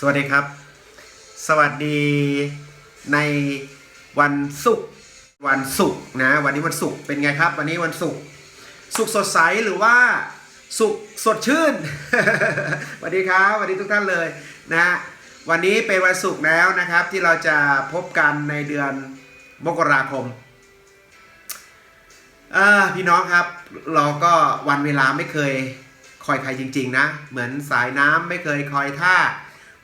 สวัสดีครับ สวัสดีในวันศุกร์วันศุกร์นะ วันนี้วันศุกร์เป็นไงครับ วันนี้วันศุกร์ศุกร์สดใสหรือว่าศุกร์สดชื่นสวัสดีครับสวัสดีทุกท่านเลยนะวันนี้เป็นวันศุกร์แล้วนะครับ ที่เราจะพบกันในเดือนมกราคมอพี่น้องครับ เราก็วันเวลาไม่เคยคอยใครจริง ๆ นะ เหมือนสายน้ำไม่เคยคอยท่า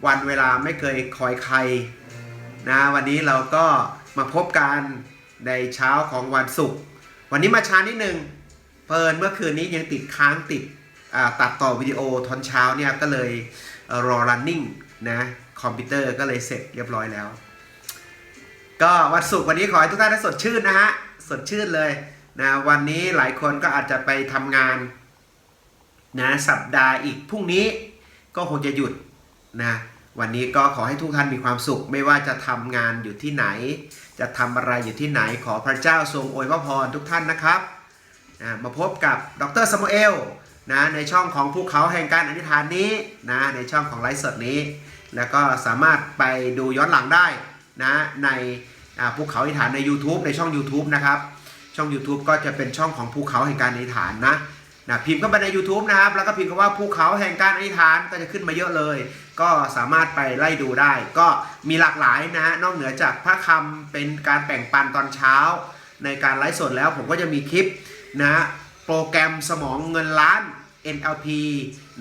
วันเวลาไม่เคยคอยใครนะวันนี้เราก็มาพบกันในเช้าของวันศุกร์วันนี้มาช้านิดนึงเพลินเมื่อคืนนี้ยังติดค้างติดตัดต่อวิดีโอตอนเช้าเนี่ยก็เลยเอ่อรอ running นะคอมพิวเตอร์ก็เลยเสร็จเรียบร้อยแล้ว ก็วันศุกร์วันนี้ขอให้ทุกท่านได้สดชื่นนะฮะสดชื่นเลยนะวันนี้หลายคนก็อาจจะไปทำงานนะสัปดาห์อีกพรุ่งนี้ก็คงจะหยุดนะ วันนี้ก็ขอให้ทุกท่านมีความสุข ไม่ว่าจะทำงานอยู่ที่ไหน จะทำอะไรอยู่ที่ไหนขอพระเจ้าทรงอวยพระพรทุกท่านนะครับมาพบกับดรสมเอลนะในช่องของภูเขาแห่งการอธิษฐานนี้นะในช่องของไลฟ์สดนี้ แล้วก็สามารถไปดูย้อนหลังได้นะในภูเขาอธิษฐานใน YouTube ในช่อง YouTube นะครับช่อง YouTube ก็จะเป็นช่องของภูเขาแห่งการอธิษฐานนะ นะพิมพ์เข้าไปใน YouTube นะครับ แล้วก็พิมพ์คำว่าภูเขาแห่งการอธิษฐานก็จะขึ้นมาเยอะเลย ก็สามารถไปไล่ดูได้ ก็มีหลากหลายนะฮะนอกเหนือจากพระคำเป็นการแบ่งปันตอนเช้า ในการไลฟ์สดแล้วผมก็จะมีคลิปนะโปรแกรมสมองเงินล้าน NLP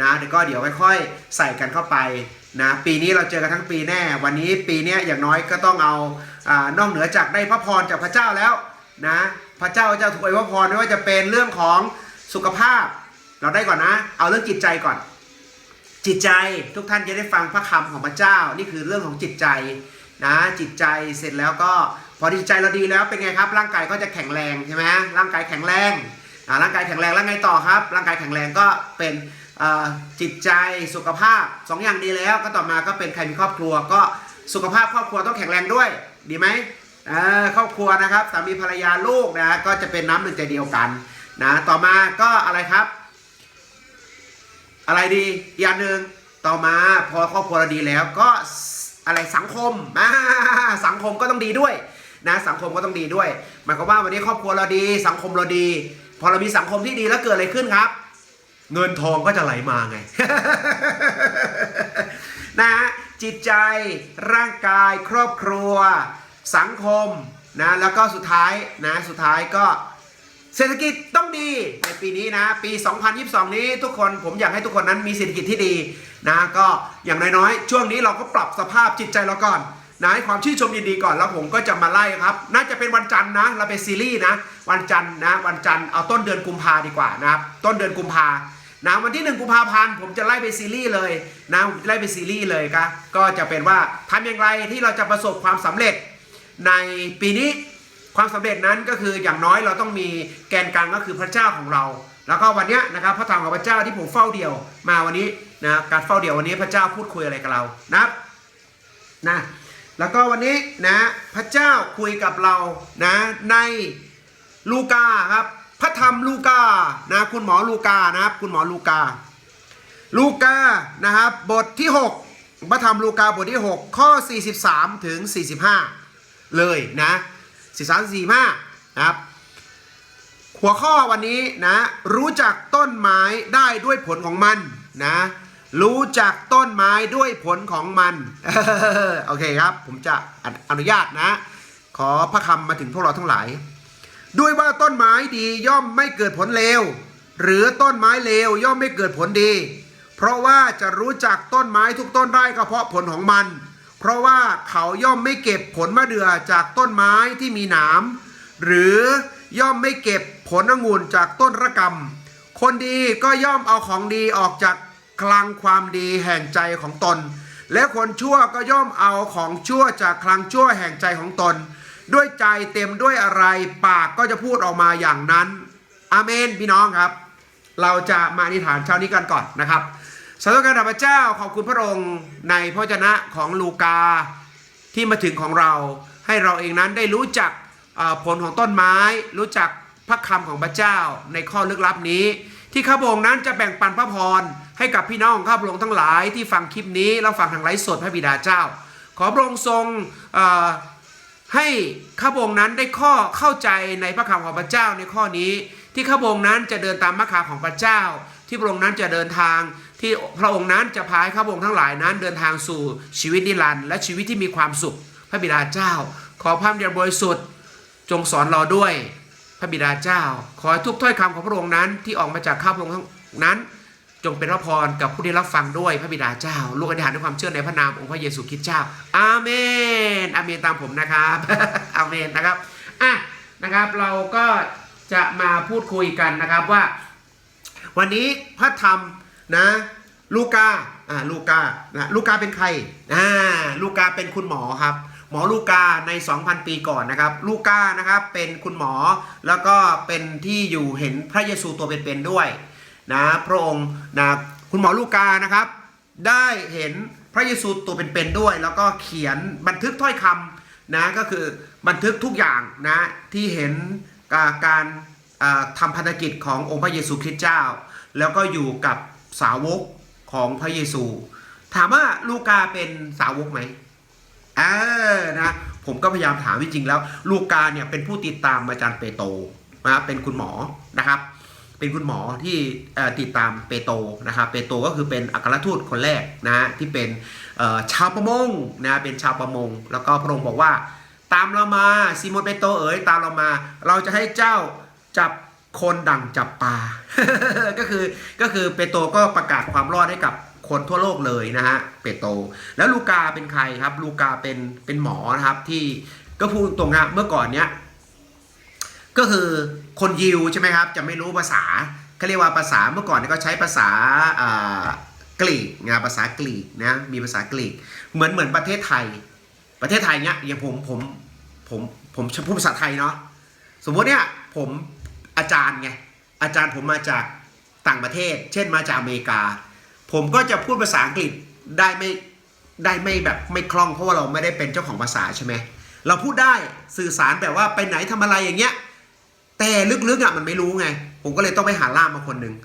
นะเดี๋ยวก็เดี๋ยวค่อยๆ ใส่กันเข้าไปนะปีนี้เราเจอกันทั้งปีแน่ วันนี้ปีนี้อย่างน้อยก็ต้องเอาอนอกเหนือจากได้พระพรจากพระเจ้าแล้วนะพระเจ้าจะถูกอวยพระพรไม่ว่าจะเป็นเรื่องของ สุขภาพ เราได้ก่อนนะ เอาเรื่องจิตใจก่อน จิตใจทุกท่านจะได้ฟังพระคำของพระเจ้า นี่คือเรื่องของจิตใจนะจิตใจเสร็จแล้วก็พอจิตใจเราดีแล้วเป็นไงครับ ร่างกายก็จะแข็งแรงใช่ไหมร่างกายแข็งแรงร่างกายแข็งแรงแล้วไงต่อครับ ร่างกายแข็งแรงก็เป็นจิตใจสุขภาพสองอย่างดีแล้ว ก็ต่อมาก็เป็นใครมีครอบครัว ก็สุขภาพครอบครัวต้องแข็งแรงด้วย ดีไหมเออครอบครัวนะครับสามีภรรยาลูกนะก็จะเป็นน้ำหนึ่งใจเดียวกัน นะต่อมาก็อะไรครับ อะไรดีอีกอย่างหนึ่งต่อมาพอครอบครัวเราดีแล้วก็อะไรสังคมอ่าสังคมก็ต้องดีด้วยนะสังคมก็ต้องดีด้วยหมายความว่าวันนี้ครอบครัวเราดี สังคมเราดี พอเรามีสังคมที่ดีแล้วเกิดอะไรขึ้นครับ เงินทองก็จะไหลมาไงนะฮะจิตใจร่างกายครอบครัว สังคมนะแล้วก็สุดท้ายนะสุดท้ายก็ เศรษฐกิจต้องดีในปีนี้นะ ปี 2022 นี้ทุกคนผมอยากให้ทุกคนนั้นมีเศรษฐกิจที่ดีนะก็อย่างน้อยๆ ช่วงนี้เราก็ปรับสภาพจิตใจเราก่อนนะให้ความชื่นชมยินดีก่อนแล้วผมก็จะมาไล่ครับ น่าจะเป็นวันจันทร์นะ เราเป็นซีรีส์นะ วันจันทร์นะ วันจันทร์เอาต้นเดือนกุมภาดีกว่านะครับต้นเดือนกุมภานะวันที่หนึ่งกุมภาพันธ์ผมจะไล่ไปซีรีส์เลยนะผมจะไล่ไปซีรีส์เลยครับก็จะเป็นว่าทำอย่างไรที่เราจะประสบความสำเร็จในปีนี้ ความสำเร็จนั้นก็คืออย่างน้อยเราต้องมีแกนกลางก็คือพระเจ้าของเรา แล้วก็วันเนี้ยนะครับพระธรรมของพระเจ้าที่ผมเฝ้าเดี่ยวมาวันนี้นะการเฝ้าเดี่ยววันนี้พระเจ้าพูดคุยอะไรกับเรานับนะแล้วก็วันนี้นะพระเจ้าคุยกับเรานะในลูกาครับพระธรรมลูกานะคุณหมอลูกานะครับคุณหมอลูกา ลูกานะครับบทที่ 6 พระธรรมลูกาบทที่ 6 ข้อ 43 ถึง 45 เลยนะ 43 45นะครับ หัวข้อวันนี้นะรู้จักต้นไม้ได้ด้วยผลของมันนะรู้จักต้นไม้ด้วยผลของมันโอเคครับ ผมจะอนุญาตนะ ขอพระคำมาถึงพวกเราทั้งหลาย ด้วยว่าต้นไม้ดีย่อมไม่เกิดผลเลวหรือต้นไม้เลวย่อมไม่เกิดผลดี เพราะว่าจะรู้จักต้นไม้ทุกต้นได้ก็เพราะผลของมัน เพราะว่าเขาย่อมไม่เก็บผลมะเดื่อจากต้นไม้ที่มีหนามหรือย่อมไม่เก็บผลองุ่นจากต้นระกำคนดีก็ย่อมเอาของดีออกจากคลังความดีแห่งใจของตน และคนชั่วก็ย่อมเอาของชั่วจากคลังชั่วแห่งใจของตน ด้วยใจเต็มด้วยอะไรปากก็จะพูดออกมาอย่างนั้น อาเมนพี่น้องครับ เราจะมาอธิษฐานเช้านี้กันก่อนนะครับ สาธุการพระเจ้าขอบคุณพระองค์ในพระวจนะของลูกาที่มาถึงของเราให้เราเองนั้นได้รู้จักผลของต้นไม้ รู้จักพระคำของพระเจ้าในข้อลึกลับนี้ ที่ข้าพองค์นั้นจะแบ่งปันพระพรให้กับพี่น้องข้าพระองค์ทั้งหลายที่ฟังคลิปนี้แล้วฟังทางไลฟ์สดพระบิดาเจ้า ขอพระองค์ทรงให้ข้าพองค์นั้นได้ข้อเข้าใจในพระคำของพระเจ้าในข้อนี้ ที่ข้าพองค์นั้นจะเดินตามพระคำของพระเจ้า ที่พระองค์นั้นจะเดินทาง ที่พระองค์นั้นจะพาให้ข้าพระองค์ทั้งหลายนั้น เดินทางสู่ชีวิตนิรันดร์และชีวิตที่มีความสุข พระบิดาเจ้า ขอพระวิญญาณบริสุทธิ์ จงสอนเราด้วย พระบิดาเจ้า ขอให้ทุกถ้อยคำของพระองค์นั้นที่ออกมาจากข้าพระองค์ทั้งนั้น จงเป็นพระพรกับผู้ที่รับฟังด้วยพระบิดาเจ้า ลูกอธิษฐานด้วยความเชื่อในพระนามองค์พระเยซูคริสต์เจ้า อาเมน อาเมนตามผมนะครับ อาเมนนะครับอะนะครับเราก็จะมาพูดคุยกันนะครับว่า วันนี้พระธรรม นะลูกาอ่าลูกานะลูกาเป็นใครอ่าลูกาเป็นคุณหมอครับ หมอลูกาใน 2,000 ปีก่อนนะครับ ลูกานะครับเป็นคุณหมอแล้วก็เป็นที่อยู่เห็นพระเยซูตัวเป็นๆด้วยนะพระองค์นะคุณหมอลูกานะครับ ได้เห็นพระเยซูตัวเป็นๆด้วย แล้วก็เขียนบันทึกถ้อยคำนะก็คือบันทึกทุกอย่างนะที่เห็นการอ่าทำพันธกิจขององค์พระเยซูคริสต์เจ้า แล้วก็อยู่กับ สาวกของพระเยซู ถามว่าลูกาเป็นสาวกไหมเออนะผมก็พยายามถามจริงๆแล้ว ลูกาเนี่ยเป็นผู้ติดตามอาจารย์เปโตรนะเป็นคุณหมอนะครับ เป็นคุณหมอที่ติดตามเปโตรนะครับเปโตรก็คือเป็นอัครทูตคนแรกนะที่เป็นชาวประมงนะเป็นชาวประมง แล้วก็พระองค์บอกว่า ตามเรามาซิโมนเปโตรเอ๋ยตามเรามา เราจะให้เจ้าจับ คนดั่งจับปลา ก็คือก็คือเปโตก็ประกาศความรอดให้กับคนทั่วโลกเลยนะฮะเปโต แล้วลูกาเป็นใครครับ ลูกาเป็นเป็นหมอนะครับ ที่ก็พูดตรงนะเมื่อก่อนเนี้ยก็คือคนยิวใช่ไหมครับ จะไม่รู้ภาษาเขาเรียกว่าภาษาเมื่อก่อนเนี่ยก็ใช้ภาษาอ่ากรีกนะภาษากรีกนะมีภาษากรีก เหมือนเหมือนประเทศไทย ประเทศไทยเนี้ยอย่างผมผมผมผมพูดภาษาไทยเนาะสมมติเนี่ยผม อาจารย์ไงอาจารย์ผมมาจากต่างประเทศ เช่นมาจากอเมริกา ผมก็จะพูดภาษาอังกฤษได้ไม่ได้ไม่แบบไม่คล่องเพราะว่าเราไม่ได้เป็นเจ้าของภาษาใช่ไหมเราพูดได้สื่อสารแบบว่าไปไหนทำอะไรอย่างเงี้ยแต่ลึกๆอะมันไม่รู้ไง ผมก็เลยต้องไปหาล่ามมาคนหนึ่ง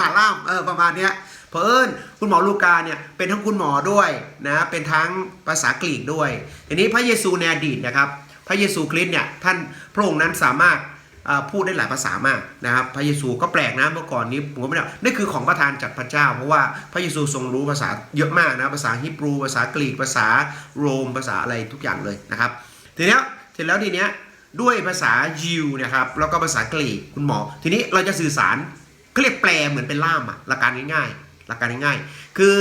หาล่ามเออประมาณเนี้ยเพอเอิญคุณหมอลูกาเนี่ยเป็นทั้งคุณหมอด้วยนะเป็นทั้งภาษากรีกด้วย ทีนี้พระเยซูในอดีตนะครับ พระเยซูคริสต์เนี่ยท่านพระองค์นั้นสามารถ พูดได้หลายภาษามากนะครับ พระเยซูก็แปลกนะเมื่อก่อนนี้ผมก็ไม่ได้นี่คือของประทานจากพระเจ้า เพราะว่าพระเยซูทรงรู้ภาษาเยอะมากนะภาษาฮิบรู ภาษากรีกภาษาโรมภาษาอะไรทุกอย่างเลยนะครับทีนี้ยเสร็จแล้วทีเนี้ยด้วยภาษายิวเนะครับแล้วก็ภาษากรีกคุณหมอ ทีนี้เราจะสื่อสารเขาเรียกแปลเหมือนเป็นล่ามอะหลักการง่ายๆ หลักการง่ายๆ คือ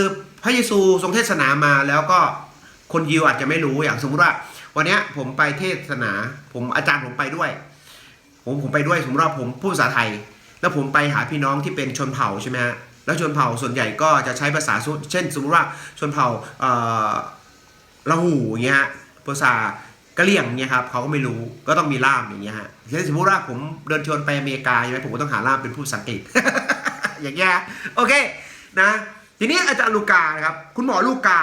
พระเยซูทรงเทศนามาแล้วก็คนยิวอาจจะไม่รู้อย่างสมมติว่า วันเนี้ยผมไปเทศนาผมอาจารย์ผมไปด้วย ผมผมไปด้วยสมมติว่าผมพูดภาษาไทย แล้วผมไปหาพี่น้องที่เป็นชนเผ่าใช่ไหมฮะแล้วชนเผ่าส่วนใหญ่ก็จะใช้ภาษาเช่น สมมติว่าชนเผ่าละหูอย่างเงี้ยฮะภาษากะเหรี่ยงเนี่ยครับเขาก็ไม่รู้ก็ต้องมีล่ามอย่างเงี้ยฮะเช่นสมมติว่าผมเดินชวนไปอเมริกาใช่ไหมผมก็ต้องหาล่ามเป็นผู้ภาษาอังกฤษอย่างเงี้ยโอเคนะทีนี้อาจารย์ลูกาครับคุณหมอลูกา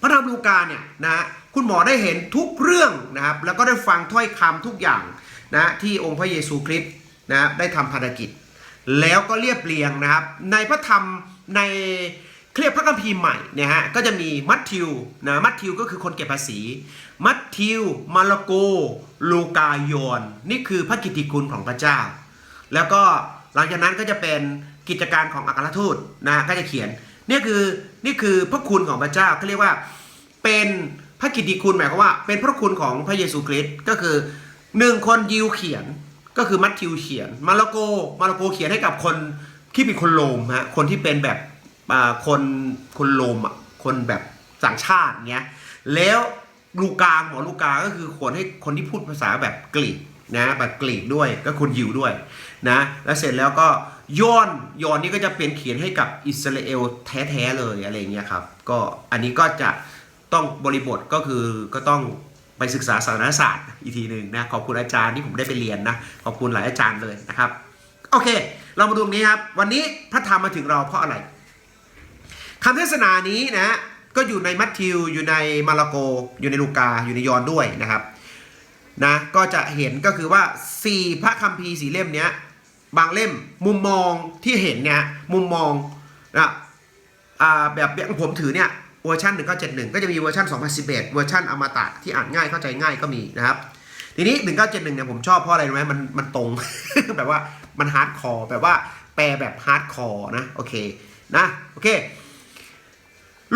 พระธรรมลูกาเนี่ยนะคุณหมอได้เห็นทุกเรื่องนะครับแล้วก็ได้ฟังถ้อยคำทุกอย่าง นะที่องค์พระเยซูคริสต์นะได้ทำภารกิจ แล้วก็เรียบเรียงนะครับ ในพระธรรมในเครียกพระคัมภีร์ใหม่เนี่ยฮะก็จะมีมัทธิวนะมัทธิวก็คือคนเก็บภาษี มัทธิวมาระโกลูกาโยนนี่คือพระกิตติคุณของพระเจ้า แล้วก็หลังจากนั้นก็จะเป็นกิจการของอัครทูตนะก็จะเขียนนี่คือนี่คือพระคุณของพระเจ้าเขาเรียกว่าเป็นพระกิตติคุณหมายความว่า เป็นพระคุณของพระเยซูคริสต์ก็คือ หนึ่งคนยิวเขียนก็คือมัทธิวเขียน มาระโกมาระโกเขียนให้กับคนที่เป็นคนโรมฮะคนที่เป็นแบบคนคนโรมอะคนแบบต่างชาติเงี้ยแล้วลูกาหมอลูกาก็คือคนให้คนที่พูดภาษาแบบกรีกนะแบบกรีกด้วยก็คนยิวด้วยนะแล้วเสร็จแล้วก็ยอนยอนนี่ก็จะเป็นเขียนให้กับอิสราเอลแท้ๆเลยอะไรเงี้ยครับก็อันนี้ก็จะต้องบริบทก็คือก็ต้อง ไปศึกษาสารศาสตร์อีกทีหนึ่งนะขอบคุณอาจารย์ที่ผมได้ไปเรียนนะขอบคุณหลายอาจารย์เลยนะครับ โอเค เรามาดูตรงนี้ครับ วันนี้พระธรรมมาถึงเราเพราะอะไรคำเทศนานี้นะก็อยู่ในมัทธิวอยู่ในมาระโก อยู่ในลูกาอยู่ในยอห์นด้วยนะครับนะก็จะเห็นก็คือว่า 4 พระคัมภีร์สีเล่มเนี้ยบางเล่มมุมมองที่เห็นเนี่ยมุมมองนะอ่าแบบอย่างผมถือเนี่ย เวอร์ชัน1971 ก็จะมีเวอร์ชัน2011 เวอร์ชันอมตะที่อ่านง่ายเข้าใจง่ายก็มีนะครับ ทีนี้ 1971 เนี่ยผมชอบเพราะอะไรรู้ไหมมันมันตรง แบบว่ามันฮาร์ดคอร์แบบว่าแปลแบบฮาร์ดคอร์นะโอเคนะโอเค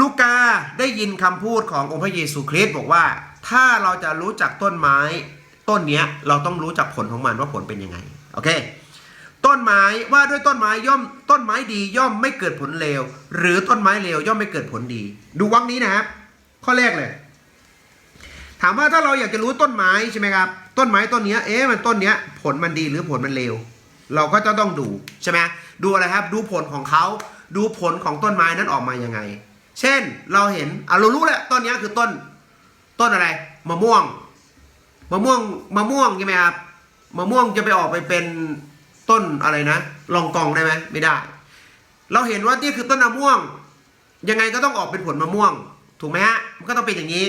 ลูกาได้ยินคำพูดขององค์พระเยซูคริสต์บอกว่า ถ้าเราจะรู้จักต้นไม้ต้นเนี้ยเราต้องรู้จักผลของมันว่าผลเป็นยังไงโอเค ต้นไม้ว่าด้วยต้นไม้ย่อม ต้นไม้ดีย่อมไม่เกิดผลเลวหรือต้นไม้เลวย่อมไม่เกิดผลดี ดูวักนี้นะครับ ข้อแรกเลย ถามว่าถ้าเราอยากจะรู้ต้นไม้ใช่ไหมครับ ต้นไม้ต้นนี้เอ๊ะมันต้นนี้ผลมันดีหรือผลมันเลวเราก็จะต้องดูใช่ไหมดูอะไรครับ ดูผลของเขาดูผลของต้นไม้นั้นออกมายังไง เช่นเราเห็นอะเรารู้แหละต้นนี้คือต้น ต้นอะไรมะม่วงมะม่วงมะม่วงใช่ไหมครับมะม่วงจะไปออกไปเป็น ต้นอะไรนะลองกองได้ไหมไม่ได้ เราเห็นว่านี่คือต้นมะม่วง ยังไงก็ต้องออกเป็นผลมะม่วง ถูกไหมฮะมันก็ต้องเป็นอย่างนี้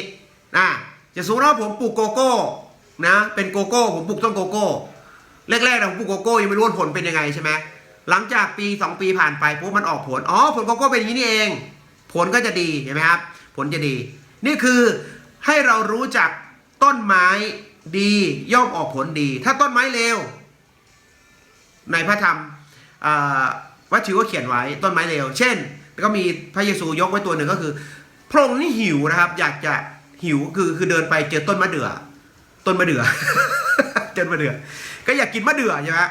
นะจะสมมติว่าผมปลูกโกโก้นะ เป็นโกโก้ผมปลูกต้นโกโก้แรกๆนะผมปลูกโกโก้ยังไม่รู้ว่าผลเป็นยังไงใช่ไหมหลังจากปีสองปีผ่านไปปุ๊บมันออกผลอ๋อผลโกโก้เป็นอย่างนี้นี่เอง ผลก็จะดีเห็นไหมครับ ผลจะดี นี่คือให้เรารู้จักต้นไม้ดีย่อมออกผลดี ถ้าต้นไม้เลว ในพระธรรมวัตถุก็เขียนไว้ต้นไม้เลวเช่น ก็มีพระเยซูยกไว้ตัวหนึ่งก็คือ พระองค์นี่หิวนะครับ อยากจะหิวคือคือเดินไปเจอต้นมะเดื่อ ต้นมะเดื่อต้นมะเดื่อ ก็อยากกินมะเดื่อใช่ไหม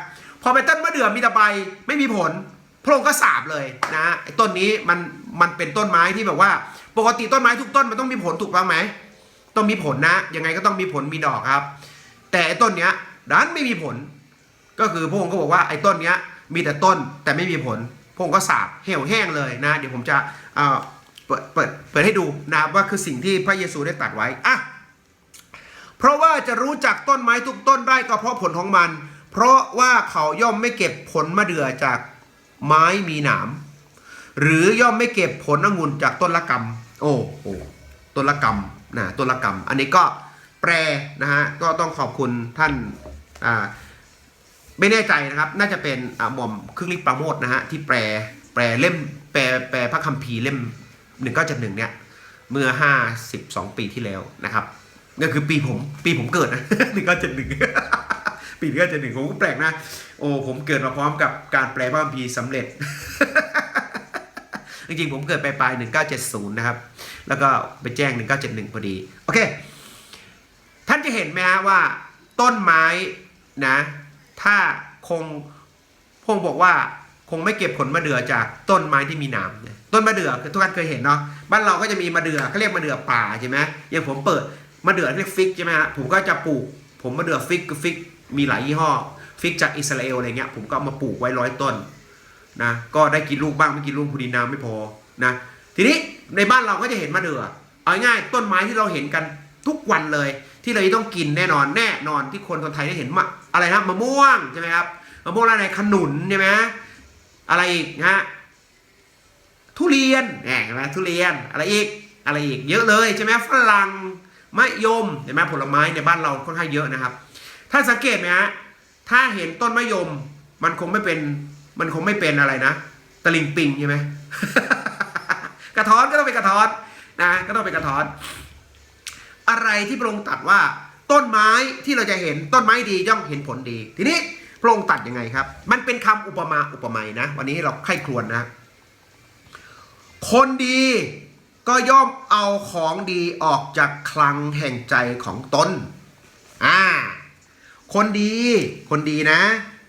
พอไปต้นมะเดื่อมีแต่ใบไม่มีผล พระองค์ก็สาบเลยนะไอ้ต้นนี้มันมันเป็นต้นไม้ที่แบบว่า ปกติต้นไม้ทุกต้นมันต้องมีผลถูกต้องไหมต้องมีผลนะยังไงก็ต้องมีผลมีดอกครับ แต่ต้นเนี้ยดันไม่มีผล ก็คือพระองค์ก็บอกว่าไอ้ต้นเนี้ยมีแต่ต้นแต่ไม่มีผลพระองค์ก็สาบเหี่ยวแห้งเลยนะ เดี๋ยวผมจะเอ่อเปิดเปิดเปิดให้ดูนะว่าคือสิ่งที่พระเยซูได้ตัดไว้อะเพราะว่าจะรู้จักต้นไม้ทุกต้นได้ก็เพราะผลของมัน เพราะว่าเขาย่อมไม่เก็บผลมะเดื่อจากไม้มีหนาม หรือย่อมไม่เก็บผลองุ่นจากต้นละกำโอ้โหต้นละกำนะต้นละกำอันนี้ก็แปลนะฮะก็ต้องขอบคุณท่านอ่า ไม่แน่ใจนะครับ น่าจะเป็นอ่าหม่อมครึ่งลิปปราโมทนะฮะที่แปลแปลเล่มแปลแปลพระคัมภีร์เล่มหนึ่งเก้าจ็ดหนึ่งเนี่ยเมื่อห้าสิบสองปีที่แล้วนะครับก็คือปีผมปีผมเกิดนะหนึ่งเก้าเจ็ดหนึ่งปีหนึ่งเก้าเจ็ดหนึ่งผมก็แปลกนะ โอ้ผมเกิดมาพร้อมกับการแปลพระคัมภีร์สำเร็จจริงๆผมเกิดปปลายหนึ่งเก้าเจ็ดศูนย์นะครับ แล้วก็ไปแจ้งหนึ่งเก้าเจ็ดหนึ่งพอดี โอเค ท่านจะเห็นไหมฮะว่าต้นไม้นะ ถ้าคงพงบอกว่าคงไม่เก็บผลมะเดื่อจากต้นไม้ที่มีหนามเนี่ยต้นมะเดื่อคือทุกท่านเคยเห็นเนาะบ้านเราก็จะมีมะเดื่อเขาเรียกมะเดื่อป่าใช่ไหมอย่างผมเปิดมะเดื่อเรียกฟิกใช่ไหมฮะผมก็จะปลูก ผมมะเดื่อฟิกคือฟิกมีหลายยี่ห้อ ฟิกจากอิสราเอลอะไรเงี้ยผมก็เอามาปลูกไว้ร้อยต้นนะก็ได้กินลูกบ้างไม่กินลูกพอดีน้ำไม่พอนะทีนี้ในบ้านเราก็จะเห็นมะเดื่อเอาง่ายต้นไม้ที่เราเห็นกันทุกวันเลย ที่เราจะต้องกินแน่นอนแน่นอนที่คนคนไทยได้เห็นมะอะไรนะมะม่วงใช่ไหมครับมะม่วงอะไรขนุนใช่ไหมอะไรอีกนะฮะทุเรียนแหมเห็นไหมทุเรียนอะไรอีกอะไรอีกเยอะเลยใช่ไหมฝรั่งมะยมเห็นไหมผลไม้ในบ้านเราค่อนข้างเยอะนะครับ ถ้าสังเกตไหมฮะถ้าเห็นต้นมะยม มันคงไม่เป็นมันคงไม่เป็นอะไรนะตะลิงปิงใช่ไหมกระท้อนก็ต้องเป็นกระท้อนนะก็ต้องเป็นกระท้อน อะไรที่พระองค์ตัดว่าต้นไม้ที่เราจะเห็นต้นไม้ดีย่อมเห็นผลดี ทีนี้พระองค์ตัดยังไงครับ มันเป็นคำอุปมาอุปไมยนะ วันนี้เราไข้ครวญนะ คนดีก็ย่อมเอาของดีออกจากคลังแห่งใจของตนอ่า คนดี คนดีนะ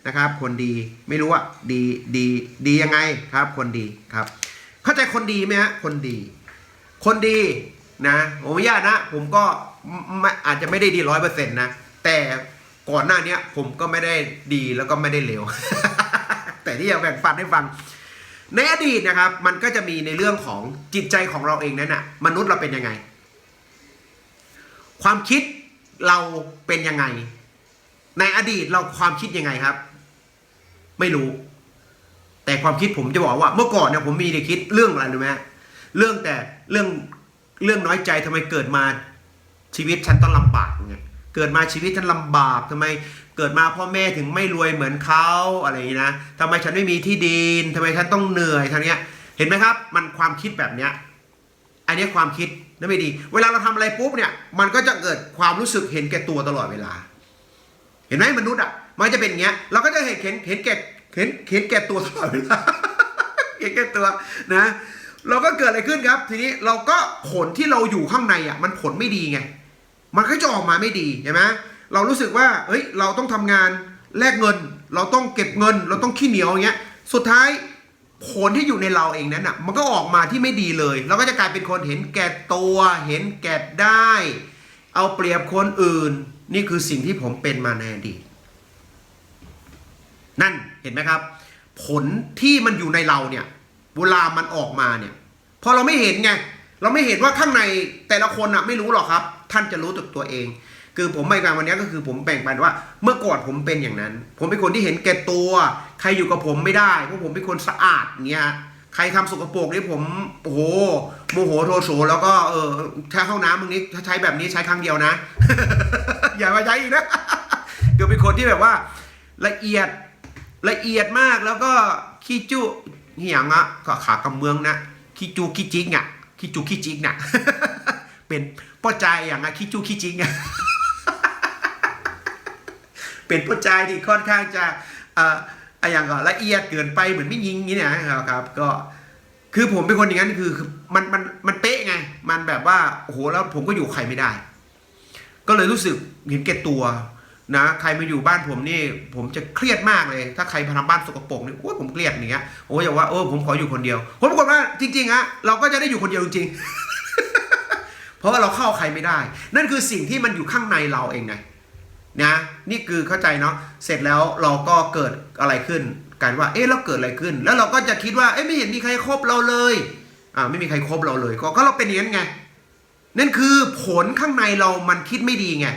นะครับ คนดีไม่รู้ว่าดีดีดียังไงครับ คนดีครับ เข้าใจคนดีไหมฮะคนดี คนดี นะผมอนุญาตนะผมก็ไม่อาจจะไม่ได้ดีร้อยเปอร์เซ็นต์นะ แต่ก่อนหน้าเนี้ยผมก็ไม่ได้ดีแล้วก็ไม่ได้เลวแต่ที่อยากแบ่งปันให้ฟัง ในอดีตนะครับ มันก็จะมีในเรื่องของจิตใจของเราเองนั่นน่ะ มนุษย์เราเป็นยังไง ความคิดเราเป็นยังไง ในอดีตเราความคิดยังไงครับ ไม่รู้ แต่ความคิดผมจะบอกว่า เมื่อก่อนเนี่ยผมมีแต่คิดเรื่องอะไรรู้ไหมเรื่องแต่เรื่อง เรื่องน้อยใจทำไมเกิดมาชีวิตฉันต้องลำบากไงเกิดมาชีวิตฉันลำบากทำไมเกิดมาพ่อแม่ถึงไม่รวยเหมือนเขาอะไรอย่างนี้นะทำไมฉันไม่มีที่ดินทำไมฉันต้องเหนื่อยทางเนี้ยเห็นไหมครับ มันความคิดแบบเนี้ยอันนี้ความคิดนั่นไม่ดี เวลาเราทำอะไรปุ๊บเนี่ย มันก็จะเกิดความรู้สึกเห็นแก่ตัวตลอดเวลา เห็นไหมมนุษย์อะ มันจะเป็นอย่างเงี้ย เราก็จะเห็นเห็นเห็นแก่เห็นเห็นแก่ตัวตลอดเวลาเห็นแก่ตัวนะ เราก็เกิดอะไรขึ้นครับ ทีนี้เราก็ผลที่เราอยู่ข้างในอะมันผลไม่ดีไง มันก็จะออกมาไม่ดีใช่ไหมเรารู้สึกว่าเฮ้ยเราต้องทำงานแลกเงิน เราต้องเก็บเงิน เราต้องขี้เหนียวอย่างเงี้ย สุดท้ายผลที่อยู่ในเราเองนั้นอะมันก็ออกมาที่ไม่ดีเลย เราก็จะกลายเป็นคนเห็นแก่ตัวเห็นแก่ได้ เอาเปรียบคนอื่น นี่คือสิ่งที่ผมเป็นมาในอดีตนั่นเห็นไหมครับ ผลที่มันอยู่ในเราเนี่ย เวลามันออกมาเนี่ย พอเราไม่เห็นไง เราไม่เห็นว่าข้างในแต่ละคนอะไม่รู้หรอกครับ ท่านจะรู้ตึกตัวเอง คือผมไปการวันนี้ก็คือผมแบ่งปันว่า เมื่อก่อนผมเป็นอย่างนั้น ผมเป็นคนที่เห็นแก่ตัว ใครอยู่กับผมไม่ได้เพราะผมเป็นคนสะอาดเงี้ยใครทำสกปรกนี่ผมโอ้โหโมโหโทโสแล้วก็เออแค่ห้องน้ำมึงนี้ถ้าใช้แบบนี้ใช้ครั้งเดียวนะ อย่ามาใช้อีกนะคือเป็นคนที่แบบว่า ละเอียดละเอียดมากแล้วก็ขี้จุ เหียงอะก็ขากำเมืองนะขี้จูขี้จิกอะขี้จูขี้จิกน่ะเป็นป้อใจอย่างอะขี้จูขี้จิกอะเป็นป้อใจที่ค่อนข้างจะเอ่ออย่างก็ละเอียดเกินไปเหมือนไม่ยิงอย่างนี้นะครับ ก็คือผมเป็นคนอย่างนั้นคือมันมันมันเป๊ะไง มันแบบว่าโอ้โหแล้วผมก็อยู่ใครไม่ได้ ก็เลยรู้สึกเห็นแก่ตัว นะใครมาอยู่บ้านผมนี่ ผมจะเครียดมากเลย ถ้าใครมาทำบ้านสกปรกนี่โอ้ยผมเครียดอย่างเงี้ยโอ้ยอย่าว่าเออผมขออยู่คนเดียวผมปรากฏว่าจริงๆอะเราก็จะได้อยู่คนเดียวจริงเพราะว่าเราเข้าใครไม่ได้ นั่นคือสิ่งที่มันอยู่ข้างในเราเองไงนะนี่คือเข้าใจเนาะเสร็จแล้วเราก็เกิดอะไรขึ้นกันว่า เอ๊ะแล้วเกิดอะไรขึ้น แล้วเราก็จะคิดว่าเอ๊ะไม่เห็นมีใครคบเราเลยอ่าไม่มีใครคบเราเลยก็ก็เราเป็นอย่างนั้นไงนั่นคือผลข้างในเรามันคิดไม่ดีไง